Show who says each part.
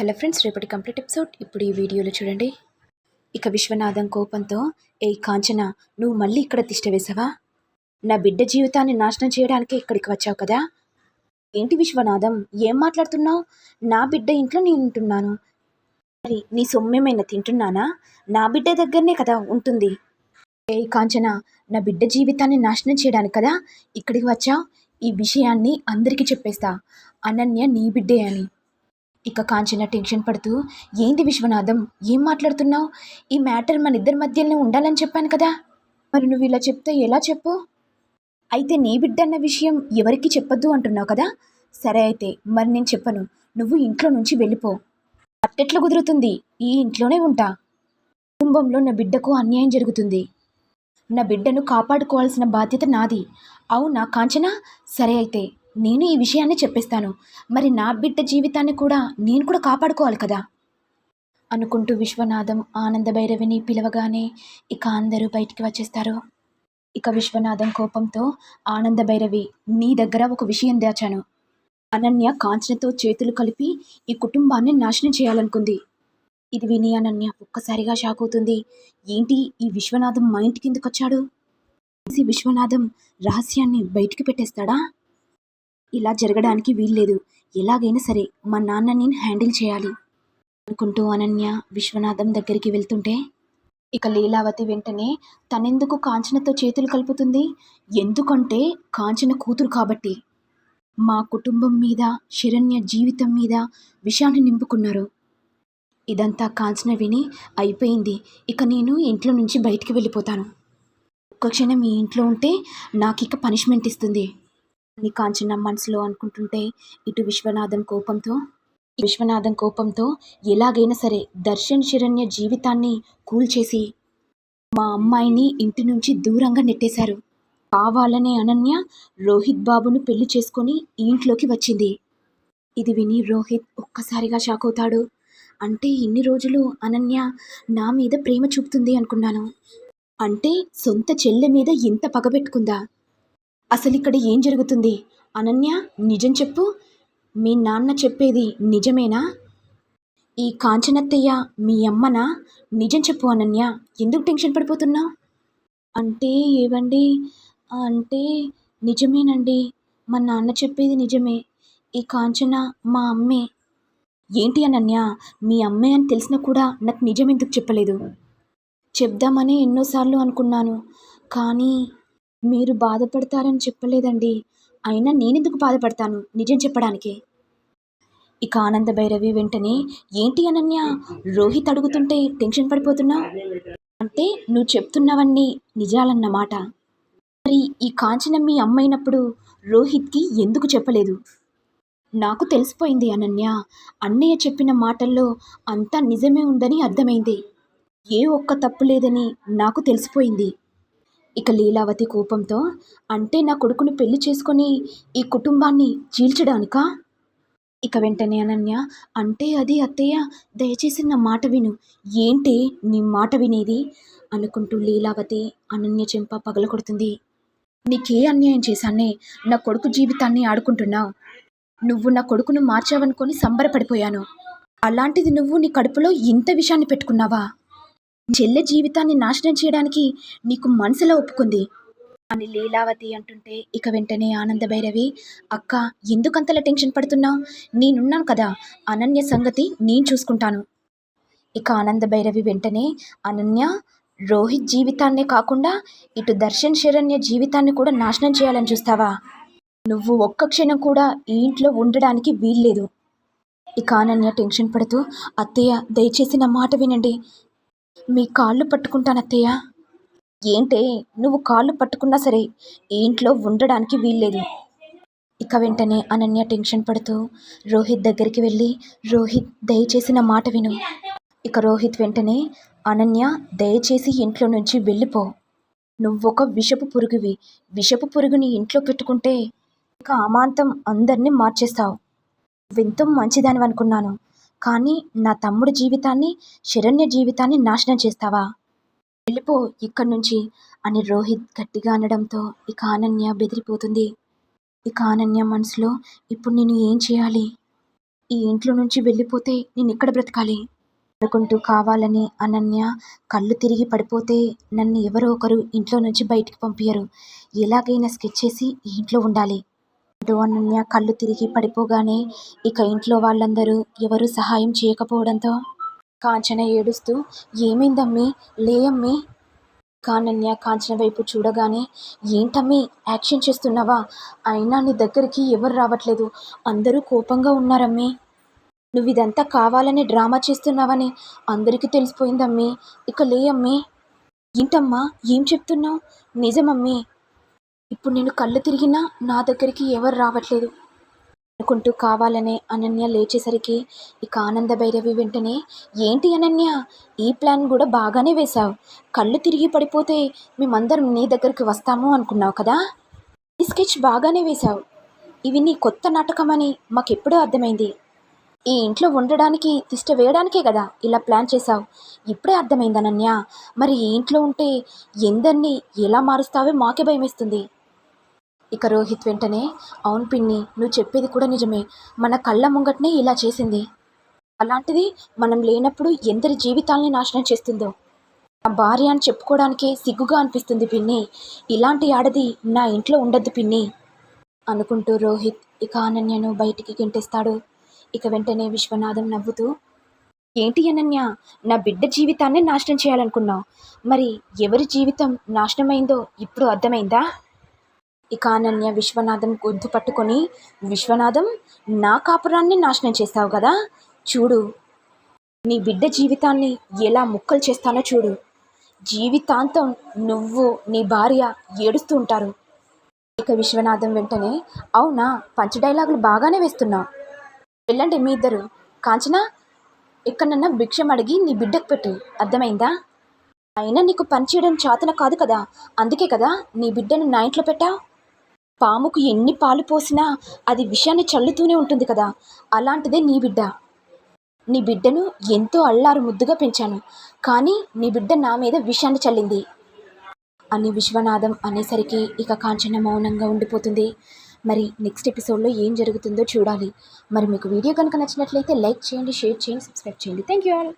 Speaker 1: Hello friends రేపటి complete episode. ఇప్పుడు ఈ వీడియోలో చూడండి. ఇక విశ్వనాథం కోపంతో ఏ కాంచన నువ్వు మళ్ళీ ఇక్కడ తిష్ట వేసావా? నా బిడ్డ జీవితాన్ని నాశనం చేయడానికి ఇక్కడికి వచ్చావు కదా? ఏంటి విశ్వనాథం ఏం మాట్లాడుతున్నావు? నా బిడ్డ ఇంట్లో నేను ఉంటున్నాను. మరి నీ సొమ్మేమైనా తింటున్నానా? నా బిడ్డ దగ్గరనే కదా ఉంటుంది. ఏ కాంచన నా బిడ్డ జీవితాన్ని నాశనం చేయడానికి కదా ఇక్కడికి వచ్చావు? ఈ విషయాన్ని అందరికీ చెప్పేస్తా. అనన్య నీ బిడ్డే అని. ఇక కాంచన టెన్షన్ పడుతూ ఏంది విశ్వనాథం ఏం మాట్లాడుతున్నావు? ఈ మ్యాటర్ మన ఇద్దరి మధ్యలోనే ఉండాలని చెప్పాను కదా. మరి నువ్వు ఇలా చెప్తే ఎలా చెప్పు? అయితే నీ బిడ్డ అన్న విషయం ఎవరికి చెప్పొద్దు అంటున్నావు కదా. సరే అయితే మరి నేను చెప్పను. నువ్వు ఇంట్లో నుంచి వెళ్ళిపో. అట్టెట్లా కుదురుతుంది? ఈ ఇంట్లోనే ఉంటా. కుటుంబంలో నా బిడ్డకు అన్యాయం జరుగుతుంది. నా బిడ్డను కాపాడుకోవాల్సిన బాధ్యత నాది. అవునా కాంచనా? సరే అయితే నేను ఈ విషయాన్ని చెప్పేస్తాను. మరి నా బిడ్డ జీవితాన్ని కూడా నేను కూడా కాపాడుకోవాలి కదా? అనుకుంటూ విశ్వనాథం ఆనంద భైరవిని పిలవగానే ఇక అందరూ బయటికి వచ్చేస్తారు. ఇక విశ్వనాథం కోపంతో ఆనంద భైరవి నీ దగ్గర ఒక విషయం దాచాను. అనన్య కాంచనతో చేతులు కలిపి ఈ కుటుంబాన్ని నాశనం చేయాలనుకుంది. ఇది విని అనన్య ఒక్కసారిగా షాక్ అవుతుంది. ఏంటి ఈ విశ్వనాథం మా ఇంటికి ఎందుకు వచ్చాడు? విశ్వనాథం రహస్యాన్ని బయటికి పెట్టేస్తాడా? ఇలా జరగడానికి వీల్లేదు. ఎలాగైనా సరే మా నాన్న నేను హ్యాండిల్ చేయాలి. అనుకుంటూ అనన్య విశ్వనాథం దగ్గరికి వెళ్తుంటే ఇక లీలావతి వెంటనే తనెందుకు కాంచనతో చేతులు కలుపుతుంది? ఎందుకంటే కాంచన కూతురు కాబట్టి. మా కుటుంబం మీద శరణ్య జీవితం మీద విషయాన్ని నింపుకున్నారు. ఇదంతా కాంచన విని అయిపోయింది. ఇక నేను ఇంట్లో నుంచి బయటికి వెళ్ళిపోతాను. ఒక్క క్షణం ఈ ఇంట్లో ఉంటే నాకు ఇక పనిష్మెంట్ ఇస్తుంది. అని కాంచన మనసులో అనుకుంటుంటే ఇటు విశ్వనాథం కోపంతో విశ్వనాథం కోపంతో ఎలాగైనా సరే దర్శన్ శరణ్య జీవితాన్ని కూల్చేసి మా అమ్మాయిని ఇంటి నుంచి దూరంగా నెట్టేశారు. కావాలనే అనన్య రోహిత్ బాబును పెళ్ళి చేసుకొని ఈ ఇంట్లోకి వచ్చింది. ఇది విని రోహిత్ ఒక్కసారిగా షాక్ అవుతాడు. అంటే ఇన్ని రోజులు అనన్య నా మీద ప్రేమ చూపుతుంది అనుకున్నాను. అంటే సొంత చెల్లె మీద ఇంత పగబెట్టుకుందా అసలు ఇక్కడ ఏం జరుగుతుంది? అనన్య నిజం చెప్పు. మీ నాన్న చెప్పేది నిజమేనా? ఈ కాంచనత్తయ్య మీ అమ్మనా? నిజం చెప్పు అనన్య. ఎందుకు టెన్షన్ పడిపోతున్నావు? అంటే ఏవండి? అంటే నిజమేనండి. మా నాన్న చెప్పేది నిజమే. ఈ కాంచన మా అమ్మే. ఏంటి అనన్య? మీ అమ్మే అని తెలిసినా కూడా నాకు నిజం ఎందుకు చెప్పలేదు? చెప్దామని ఎన్నోసార్లు అనుకున్నాను. కానీ మీరు బాధపడతారని చెప్పలేదండి. అయినా నేనెందుకు బాధపడతాను? నిజం చెప్పడానికి. ఇక ఆనంద భైరవి వెంటనే ఏంటి అనన్య? రోహిత్ అడుగుతుంటే టెన్షన్ పడిపోతున్నా? అంటే నువ్వు చెప్తున్నవన్నీ నిజాలన్నమాట. మరి ఈ కాంచన మీ అమ్మైనప్పుడు రోహిత్కి ఎందుకు చెప్పలేదు? నాకు తెలిసిపోయింది అనన్య. అన్నయ్య చెప్పిన మాటల్లో అంతా నిజమే ఉందని అర్థమైంది. ఏ ఒక్క తప్పు లేదని నాకు తెలిసిపోయింది. ఇక లీలావతి కోపంతో అంటే నా కొడుకును పెళ్ళి చేసుకొని ఈ కుటుంబాన్ని చీల్చడానికా? ఇక వెంటనే అనన్య అంటే అది అత్తయ్య దయచేసి నా మాట విను. ఏంటి నీ మాట వినేది? అనుకుంటూ లీలావతి అనన్య చెంప పగలకొడుతుంది నీకే అన్యాయం చేశానే నా కొడుకు జీవితాన్ని ఆడుకుంటున్నావు. నువ్వు నా కొడుకును మార్చావనుకొని సంబరపడిపోయాను. అలాంటిది నువ్వు నీ కడుపులో ఇంత విషయాన్ని పెట్టుకున్నావా? చెల్లె జీవితాన్ని నాశనం చేయడానికి నీకు మనసులో ఒప్పుకుంది. అని లీలావతి అంటుంటే ఇక వెంటనే ఆనంద భైరవి అక్క ఎందుకంతలా టెన్షన్ పడుతున్నావు? నేనున్నాను కదా. అనన్య సంగతి నేను చూసుకుంటాను. ఇక ఆనంద భైరవి వెంటనే అనన్య రోహిత్ జీవితాన్నే కాకుండా ఇటు దర్శన్ శరణ్య జీవితాన్ని కూడా నాశనం చేయాలని చూస్తావా? నువ్వు ఒక్క క్షణం కూడా ఈ ఇంట్లో ఉండడానికి వీల్లేదు. ఇక అనన్య టెన్షన్ పడుతూ అత్తయ్య దయచేసి నా మాట వినండి. మీ కాళ్ళు పట్టుకుంటానత్తయ్య. ఏంటే నువ్వు కాళ్ళు పట్టుకున్నా సరే ఈ ఇంట్లో ఉండడానికి వీల్లేదు. ఇక వెంటనే అనన్య టెన్షన్ పడుతూ రోహిత్ దగ్గరికి వెళ్ళి రోహిత్ దయచేసి నా మాట విను. ఇక రోహిత్ వెంటనే అనన్య దయచేసి ఇంట్లో నుంచి వెళ్ళిపో. నువ్వొక విషపు పురుగువి. విషపు పురుగుని ఇంట్లో పెట్టుకుంటే ఇక అమాంతం అందరినీ మార్చేస్తావు. నువ్వెంతో మంచిదానివనుకున్నాను. అనుకున్నాను కానీ నా తమ్ముడి జీవితాన్ని శరణ్య జీవితాన్ని నాశనం చేస్తావా? వెళ్ళిపో ఇక్కడి నుంచి అని రోహిత్ గట్టిగా అనడంతో ఇక అనన్య బెదిరిపోతుంది. ఇక అనన్య మనసులో ఇప్పుడు నేను ఏం చేయాలి? ఈ ఇంట్లో నుంచి వెళ్ళిపోతే నేను ఎక్కడ బ్రతకాలి? అనుకుంటూ కావాలని అనన్య కళ్ళు తిరిగి పడిపోతే నన్ను ఎవరో ఒకరు ఇంట్లో నుంచి బయటికి పంపించరు ఎలాగైనా స్కెచ్ చేసి ఈ ఇంట్లో ఉండాలి. అంటూ అనన్య కళ్ళు తిరిగి పడిపోగానే ఇక ఇంట్లో వాళ్ళందరూ ఎవరు సహాయం చేయకపోవడంతో కాంచన ఏడుస్తూ ఏమైందమ్మీ? లేయమ్మీ? కానన్య కాంచన వైపు చూడగానే ఏంటమ్మీ? యాక్షన్ చేస్తున్నావా? అయినా నీ దగ్గరికి ఎవరు రావట్లేదు. అందరూ కోపంగా ఉన్నారమ్మీ. నువ్వు ఇదంతా కావాలని డ్రామా చేస్తున్నావని అందరికీ తెలిసిపోయిందమ్మీ. ఇక లేయమ్మి. ఏంటమ్మా? ఏం చెప్తున్నావు? నిజమమ్మీ. ఇప్పుడు నేను కళ్ళు తిరిగినా నా దగ్గరికి ఎవరు రావట్లేదు. అనుకుంటూ కావాలనే అనన్య లేచేసరికి ఇక ఆనంద భైరవి వెంటనే ఏంటి అనన్య? ఈ ప్లాన్ కూడా బాగానే వేశావు. కళ్ళు తిరిగి పడిపోతే మేమందరం నీ దగ్గరికి వస్తాము అనుకున్నావు కదా? ఈ స్కెచ్ బాగానే వేశావు. ఇవి నీ కొత్త నాటకమని మాకెప్పుడూ అర్థమైంది. ఈ ఇంట్లో ఉండడానికి తిష్ట వేయడానికే కదా ఇలా ప్లాన్ చేశావు. ఇప్పుడే అర్థమైంది అనన్య. మరి ఈ ఇంట్లో ఉంటే ఎందరినీ ఎలా మారుస్తావో మాకే భయమేస్తుంది. ఇక రోహిత్ వెంటనే అవును పిన్ని నువ్వు చెప్పేది కూడా నిజమే. మన కళ్ళ ముంగట్నే ఇలా చేసింది. అలాంటిది మనం లేనప్పుడు ఎందరి జీవితాల్ని నాశనం చేస్తుందో. నా భార్య అని చెప్పుకోవడానికే సిగ్గుగా అనిపిస్తుంది పిన్ని. ఇలాంటి ఆడది నా ఇంట్లో ఉండద్దు పిన్ని అనుకుంటూ రోహిత్ ఇక అనన్యను బయటికి గెంటేస్తాడు. ఇక వెంటనే విశ్వనాథం నవ్వుతూ ఏంటి అనన్య నా బిడ్డ జీవితాన్ని నాశనం చేయాలనుకున్నావు. మరి ఎవరి జీవితం నాశనమైందో ఇప్పుడు అర్థమైందా? ఇక అనన్య విశ్వనాథం గొంతు పట్టుకొని విశ్వనాథం నా కాపురాన్ని నాశనం చేస్తావు కదా? చూడు నీ బిడ్డ జీవితాన్ని ఎలా ముక్కలు చేస్తానో చూడు. జీవితాంతం నువ్వు నీ భార్య ఏడుస్తూ ఉంటారు. ఇక విశ్వనాథం వెంటనే అవునా? పంచ డైలాగులు బాగానే వేస్తున్నావు. వెళ్ళండి మీ ఇద్దరు. కాంచన ఎక్కడన్నా భిక్షం అడిగి నీ బిడ్డకు పెట్టు. అర్థమైందా? అయినా నీకు పని చేయడం చేతన కాదు కదా. అందుకే కదా నీ బిడ్డను నా ఇంట్లో పెట్టావు? పాముకు ఎన్ని పాలు పోసినా అది విషాన్ని చల్లుతూనే ఉంటుంది కదా. అలాంటిదే నీ బిడ్డ. నీ బిడ్డను ఎంతో అల్లారు ముద్దుగా పెంచాను. కానీ నీ బిడ్డ నా మీద విషాన్ని చల్లింది. అని విశ్వనాథం అనేసరికి ఇక కాంచన మౌనంగా ఉండిపోతుంది. మరి నెక్స్ట్ ఎపిసోడ్లో ఏం జరుగుతుందో చూడాలి. మరి మీకు వీడియో కనుక నచ్చినట్లయితే లైక్ చేయండి షేర్ చేయండి సబ్స్క్రైబ్ చేయండి. Thank you all.